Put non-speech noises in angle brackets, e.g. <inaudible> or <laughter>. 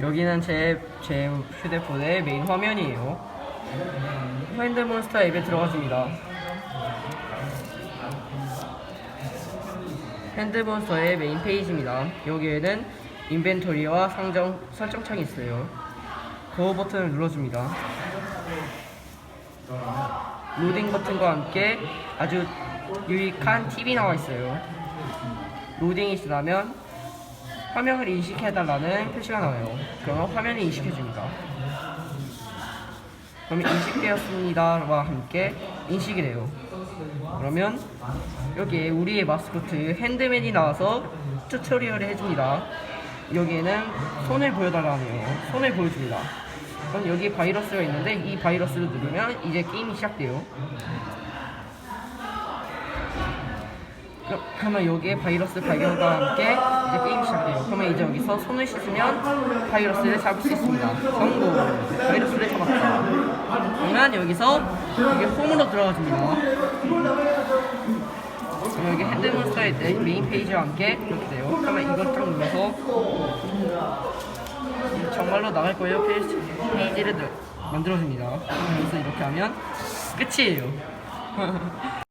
여기는 제, 제 휴대폰의 메인 화면이에요. 핸드몬스터 앱에 들어갔습니다. 핸드몬스터의 메인 페이지입니다. 여기에는 인벤토리와 상점 설정창이 있어요. 그 버튼을 눌러줍니다. 로딩 버튼과 함께 아주 유익한 팁이 나와 있어요. 로딩이 지나면 화면을 인식해달라는 표시가 나와요. 그러면 화면이 인식해줍니다. 그러면 인식되었습니다와 함께 인식이 돼요. 그러면 여기에 우리의 마스코트 핸드맨이 나와서 튜토리얼을 해줍니다. 여기에는 손을 보여달라네요. 손을 보여줍니다. 그럼 여기 바이러스가 있는데 이 바이러스를 누르면 이제 게임이 시작돼요. 그- 그러면 여기에 바이러스 발견과 함께 이제 게임이 시작돼요. 그러면 이제 여기서 손을 씻으면 바이러스를 잡을 수 있습니다. 성공! 바이러스를 잡았다. 그러면 여기서 여기 홈으로 들어가줍니다. 여기 핸드몬스터의 내- 메인 페이지와 함께 이렇게 돼요. 그러면 이걸 딱 눌러서 정말로 나갈 거예요. 페이지, 페이지를 늘- 만들어줍니다. 여기서 이렇게 하면 끝이에요. <laughs>